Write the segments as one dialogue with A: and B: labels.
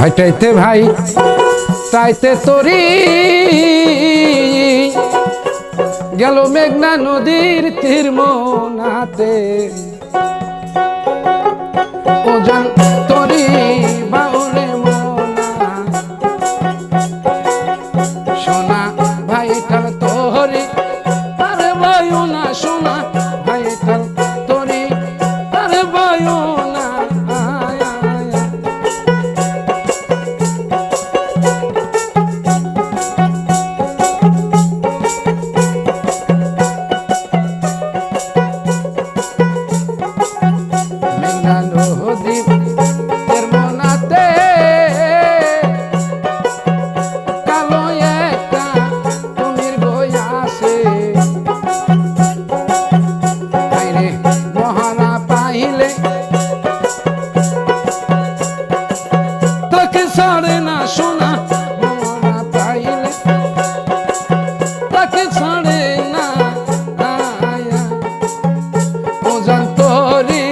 A: হাইটাইতে ভাই তাইতে তরি। গেল মেঘনা নদীর তীর মোনাতে ওজন তরি ছাড়ে না শোনা মহারা পাইলে তাকে ছাড়ে না ওজন তোরি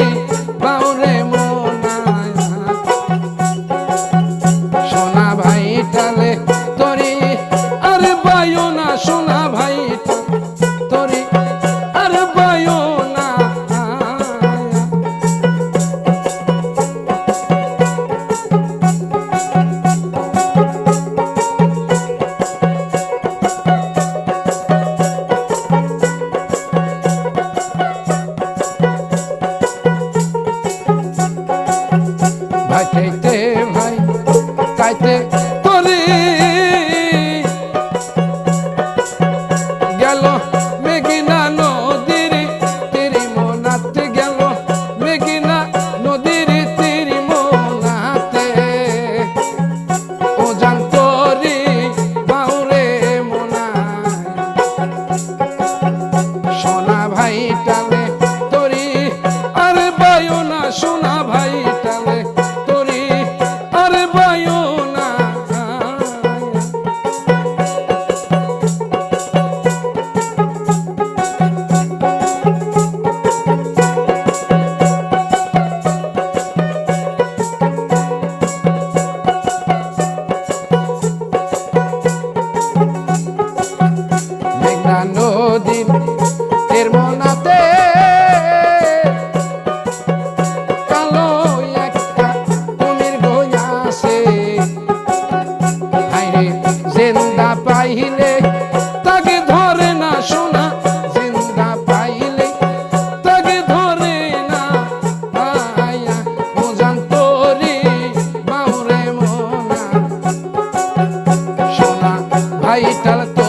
A: বাউরে মোনায়া সোনা ভাই না সোনা খাইতে talento.